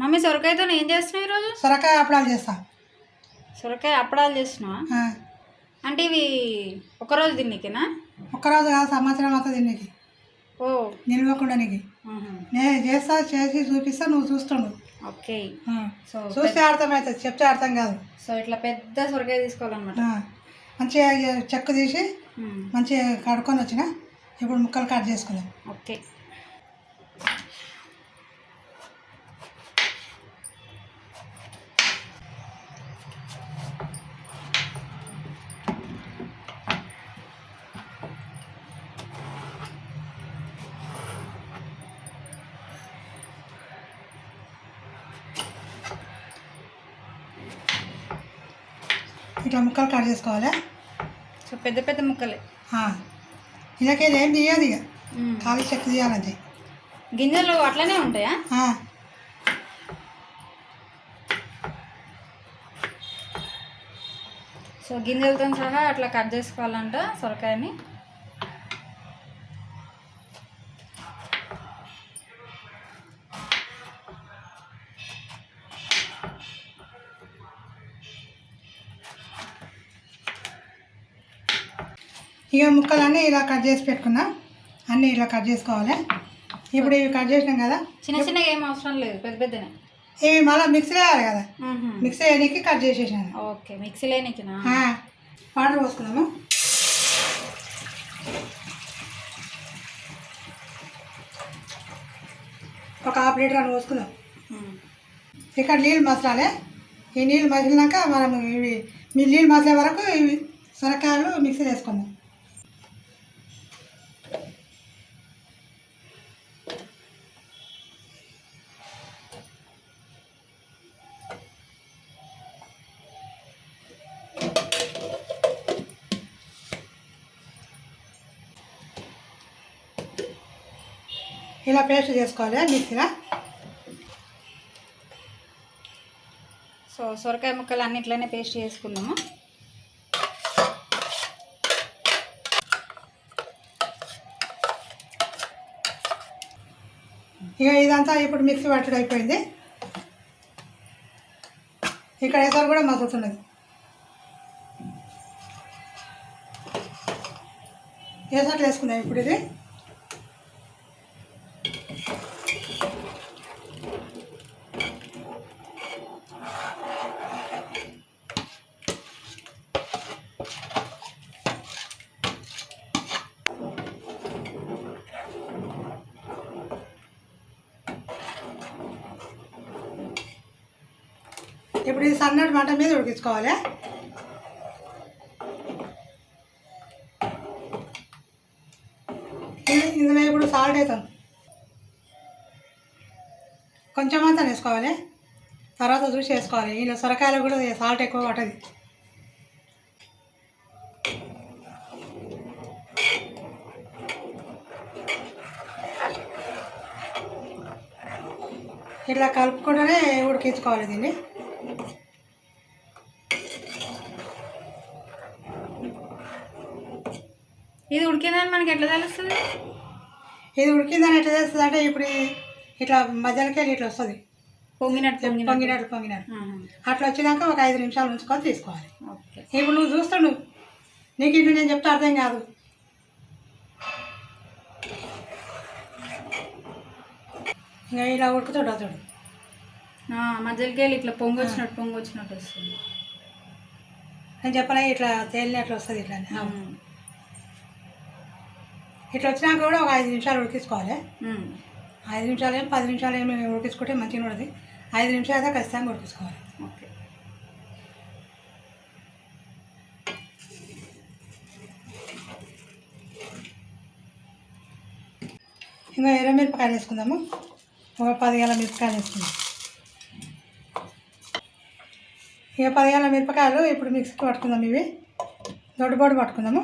Mummy సొరకాయతో ఏం చేస్తున్నావు ఈరోజు? సొరకాయ అప్పడాలు చేస్తా. సొరకాయ అప్పడాలు చేస్తున్నావా? ఆ, అంటే ఇవి ఒకరోజు తిన్నికేనా ఒక్కరోజు కాదు సంవత్సరం అంతా తినేకి. ఓ. నిల్వకుండా నీకు ఆహా. నేను చేస్తా చేసి చూపిస్తా నువ్వు చూస్తుండు. ఓకే. ఆ, సో చూస్తే అర్థమవుతుంది చెప్తే అర్థం కాదు. సో ఇట్లా పెద్ద సొరకాయ తీసుకోవాలన్నమాట. ఆ, మంచిగా చెక్కు తీసి ఉమ్, మంచిగా కడుక్కొని వచ్చిన ఇప్పుడు ముక్కలు కట్ చేసుకుందాం. ఓకే. ఇట్లా ముక్కలు కట్ చేసుకోవాలి? సో పెద్ద పెద్ద ముక్కలే. ఇలాగే ఏం తీయదు ఇక. ఖాళీ చెక్కు తీయాలంతే గింజలు అట్లనే ఉంటాయా? సో గింజలతో సహా అట్లా కట్ చేసుకోవాలంట సొరకాయని. ఇక ముక్కలన్నీ ఇలా కట్ చేసి పెట్టుకున్నా. అన్నీ ఇలా కట్ చేసుకోవాలి. ఇప్పుడు ఇవి కట్ చేసినాం కదా. చిన్న చిన్నగా ఏం అవసరం లేదు పెద్ద పెద్దనే. ఇవి మళ్ళీ మిక్సీ వేయాలి కదా. మిక్సీ వేయడానికి కట్ చేసేసాను. ఓకే మిక్సీ లేనికినా? ఆ, వాటర్ పోసుకుందాము ఒక హాఫ్ లీటర్ అని పోసుకుందాం. ఇక్కడ నీళ్ళు మసలాలి. ఈ నీళ్ళు మసిలినాక మనం ఇవి మీ నీళ్ళు మసలే వరకు ఇవి సొరకాయలు మిక్సీ వేసుకుందాం. ఇలా పేస్ట్ చేసుకోవాలి మిక్సీలో. సో సొరకాయ ముక్కలు అన్ని ఇట్లనే పేస్ట్ చేసుకుందాము. ఇక ఇదంతా ఇప్పుడు మిక్సీ పట్టడం అయిపోయింది. ఇక్కడ వేసారు కూడా మగ్గుతున్నది. వేసట్లు వేసుకుందాం ఇప్పుడు ఇది. ఇప్పుడు ఇది సన్నటి మంట మీద ఉడికించుకోవాలి. ఇందులో ఇప్పుడు సాల్ట్ వేస్తాం కొంచెం అంతా వేసుకోవాలి. తర్వాత చూసి వేసుకోవాలి. ఇలా సొరకాయలు కూడా సాల్ట్ ఎక్కువ పట్టదు. ఇట్లా కలుపుకుంటూనే ఉడికించుకోవాలి దీన్ని. ఇది ఉడికిందని మనకి ఎట్లా తెలుస్తుంది? ఇది ఉడికిందని ఎట్లా చేస్తుంది అంటే ఇప్పుడు ఇట్లా మధ్యలోకి ఇట్లా వస్తుంది. పొంగినట్టు పొంగినట్టు. ఆహా. అట్లా వచ్చినాక ఒక ఐదు నిమిషాలు ఉంచుకొని తీసుకోవాలి. ఓకే. ఇప్పుడు నువ్వు చూస్తాడు నీకు ఇటు నేను చెప్తే అర్థం కాదు. ఇంకా ఇలా ఉడుకుతాడు అతడు. మధ్యలోకి వెళ్ళి ఇట్లా పొంగి వచ్చినట్టు పొంగి వచ్చినట్టు వస్తుంది. నేను చెప్పలే ఇట్లా తేలినట్లు వస్తుంది ఇట్లా. ఇట్లా వచ్చినాక కూడా ఒక ఐదు నిమిషాలు ఉడికించుకోవాలి. ఐదు నిమిషాలు ఏం పది నిమిషాలు ఏమి ఉడికించుకుంటే మంచిగా ఉంటుంది ఐదు నిమిషాలు అయితే ఖచ్చితంగా ఉడికించుకోవాలి. ఓకే. ఇంకా ఎర్ర మిరపకాయలు వేసుకుందాము. ఒక పది గల మిరపకాయలు వేసుకుందాం. ఇక పది గల మిరపకాయలు ఇప్పుడు మిక్సీకి పట్టుకుందాం ఇవి. దొడ్డు బొడ్డు పట్టుకుందాము.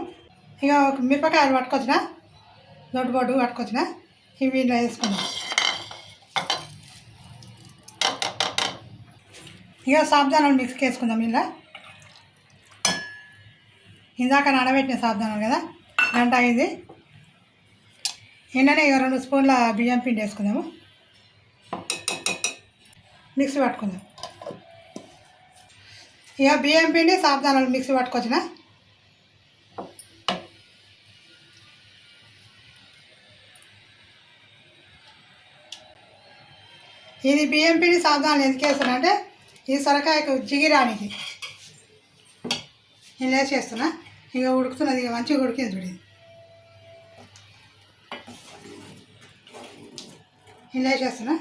ఇక ఒక మిరపకాయలు పట్టుకొచ్చిన దొడ్డు బొడ్డు పట్టుకొచ్చిన ఇవి ఇలా వేసుకుందాం. ఇక సాబ్దానాలు మిక్స్కి వేసుకుందాం ఇలా. ఇందాక నానబెట్టిన సాబ్దానాలు కదా గంట అయింది. ఎన్ననే ఇక రెండు స్పూన్ల బియ్యం పిండి వేసుకుందాము. మిక్సీ పట్టుకుందాం. ఇక బియ్యం పిండి సాబ్దానాలు మిక్సీ పట్టుకొచ్చిన. ఇది బియ్యం సాధనాలు ఎందుకు వేస్తానంటే ఈ సొరకాయకు జిగిరానికి. నేను లేచేస్తున్నా ఇక ఉడుకుతున్నది ఇక మంచిగా ఉడికింది చూడు నేను లేచేస్తున్నా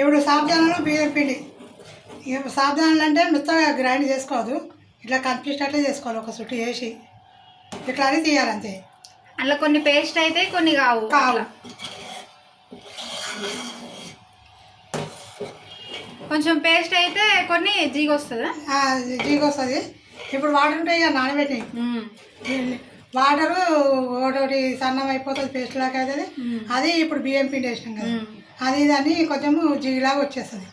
ఇప్పుడు సాబుదానాలు బియ్యం పిండి. సాబుదానాలు అంటే మెత్తగా గ్రైండ్ చేసుకోవద్దు. ఇట్లా కనిపించేటట్లే చేసుకోవాలి ఒక చుట్టూ వేసి ఇట్లా అని తీయాలి అంతే. కొన్ని పేస్ట్ అయితే కొన్ని కావు. కావు. కొంచెం పేస్ట్ అయితే కొన్ని జీగ వస్తుందా? జీగ వస్తుంది. ఇప్పుడు వాటర్ ఉంటాయి ఇక నానబెట్టి వాటరు ఒకటి సన్నం అయిపోతుంది పేస్ట్ లాగా అవుతుంది అది ఇప్పుడు బియ్యం పిండి వేసినాం కదా. అది దాన్ని కొంచెము జిగిలాగా వచ్చేస్తుంది.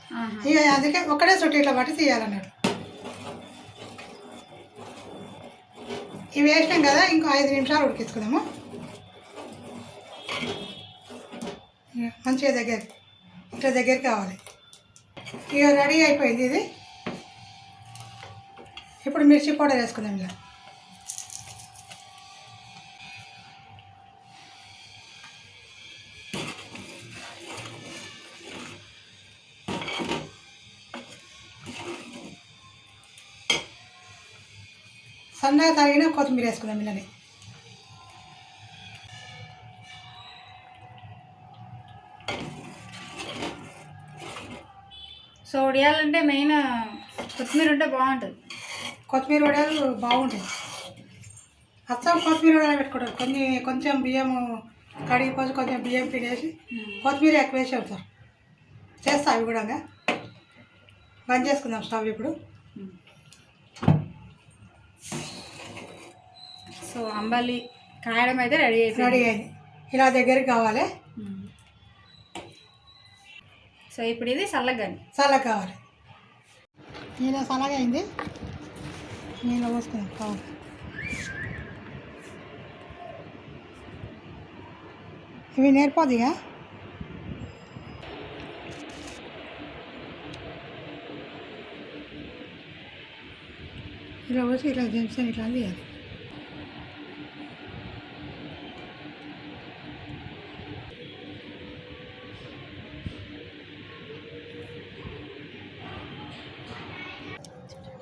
ఇక అందుకే ఒకటే చుట్టూ ఇట్లా పట్టి తీయాలన్నాడు. ఇవి వేసినాం కదా ఇంకో ఐదు నిమిషాలు ఉడికించుకుందాము. మంచిగా దగ్గర ఇట్లా దగ్గరికి కావాలి. ఇక రెడీ అయిపోయింది ఇది. ఇప్పుడు మిర్చి పౌడర్ వేసుకుందాం ఇలా. సన్నగా తరిగిన కొత్తిమీర వేసుకుందాం ఇలానే. సో ఉడియాలంటే మెయిన్ కొత్తిమీర ఉంటే బాగుంటుంది. కొత్తిమీర వడలు బాగుంటాయి. అచ్చం కొత్తిమీర వడలు పెట్టుకుంటారు కొన్ని కొంచెం బియ్యము కడిగి పోసి కొంచెం బియ్యం పిండేసి కొత్తిమీర ఎక్కువ వేసి పెడతారు చేస్తా అవి కూడా బంద్ చేసుకుందాం స్టవ్ ఇప్పుడు. సో అంబలి కాయడం అయితే రెడీ రెడీ అయిపోయింది అయింది. ఇలా దగ్గరికి కావాలి. సో ఇప్పుడు ఇది చల్లగాని చల్లగా కావాలి. నీళ్ళ చల్లగా అయింది. నీళ్ళు పోసుకుందాం. కావాలి. ఇవి నేర్పోదిగా ఇలా పోసి ఇట్లా జంక్షన్ ఇట్లా తీయాలి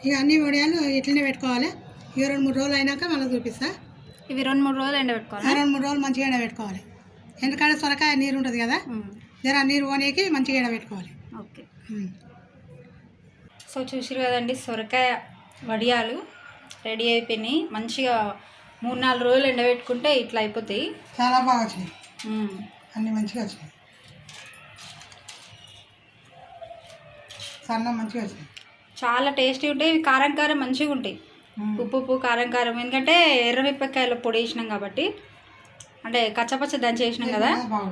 ఇక అన్ని వడియాలు ఇట్లనే పెట్టుకోవాలి. ఇక రెండు మూడు రోజులు అయినాక మళ్ళీ చూపిస్తా. ఇవి రెండు మూడు రోజులు ఎండబెట్టుకోవాలి రెండు మూడు రోజులు మంచిగా ఎండబెట్టుకోవాలి ఎందుకంటే సొరకాయ నీరు ఉంటుంది కదా? జర ఆ నీరు పోనీకి మంచిగా ఎండబెట్టుకోవాలి ఓకే. సో చూసారు కదండి సొరకాయ వడియాలు రెడీ అయిపోయినాయి. మంచిగా మూడు నాలుగు రోజులు ఎండబెట్టుకుంటే ఇట్లా అయిపోతాయి. చాలా బాగా వచ్చినాయి. మ్మ్. అన్నీ మంచిగా వచ్చినాయి. సన్నం మంచిగా వచ్చినాయి. చాలా టేస్టీ ఉంటాయి ఇవి కారం కారం మంచిగా ఉంటాయి. ఉప్పు ఉప్పు కారం కారం. ఎందుకంటే ఎర్రమిరపకాయలు పొడి వేసినాం కాబట్టి అంటే కచ్చపచ్చ దంచి వేసినాం కదా.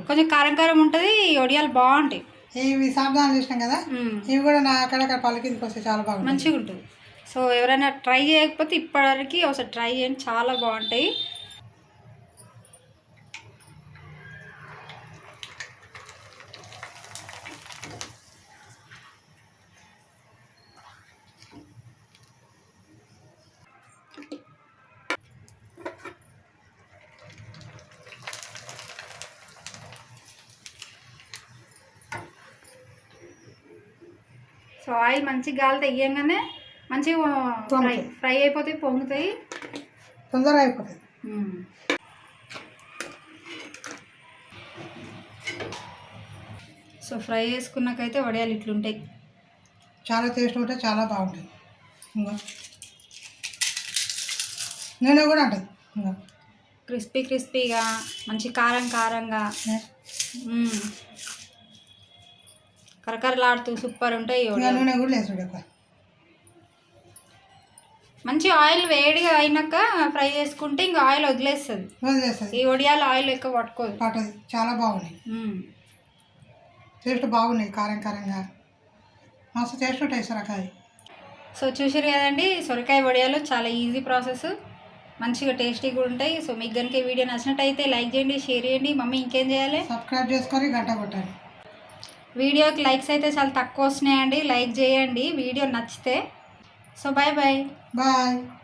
కొంచెం కారం కారం ఉంటుంది వడియాలు బాగుంటాయి. ఇవి సాబుదానాలు వేసినాం కదా. ఇవి కూడా నా అక్కడక్కడ పళ్ళ కిందకి వస్తే చాలా బాగుంది మంచిగా ఉంటుంది. సో ఎవరైనా ట్రై చేయకపోతే ఇప్పటివరకు ఒకసారి ట్రై చేయండి చాలా బాగుంటాయి. సో ఆయిల్ మంచిగా గాలితే వేయంగానే మంచిగా ఫ్రై. ఫ్రై అయిపోతాయి పొంగుతాయి. తొందరగా అయిపోతుంది సో ఫ్రై చేసుకున్నాకైతే వడియాలు ఇట్లుంటాయి చాలా టేస్ట్ ఉంటే చాలా బాగుంటుంది ఇంకా నూనె కూడా ఉంటుంది ఇంకా క్రిస్పీ క్రిస్పీగా మంచి కారం కారంగా. కరకరలాడుతూ సూపర్ ఉంటాయి. నూనె కూడా లేదు మంచి ఆయిల్ వేడిగా అయినాక ఫ్రై చేసుకుంటే ఇంకా ఆయిల్ వదిలేస్తుంది. వదిలేస్తుంది. ఈ వడియాలు ఆయిల్ ఎక్కువ పట్టుకోదు. పట్టదు. చాలా బాగున్నాయి. టేస్ట్ బాగున్నాయి కారం కారంగా. మస్తు టేస్ట్ ఉంటాయి సొరకాయ సో చూసారు కదండి సొరకాయ వడియాలు చాలా ఈజీ ప్రాసెస్. మంచిగా టేస్టీగా కూడా ఉంటాయి. సో మీకు కనుక ఈ వీడియో నచ్చినట్టయితే లైక్ చేయండి షేర్ చేయండి. మమ్మీ ఇంకేం చేయాలి? సబ్స్క్రైబ్ చేసుకొని గంట కొట్టాలి వీడియోకి లైక్స్ అయితే చాలా తక్కువ వస్తున్నాయండి. లైక్ చేయండి. వీడియో నచ్చితే. So bye bye bye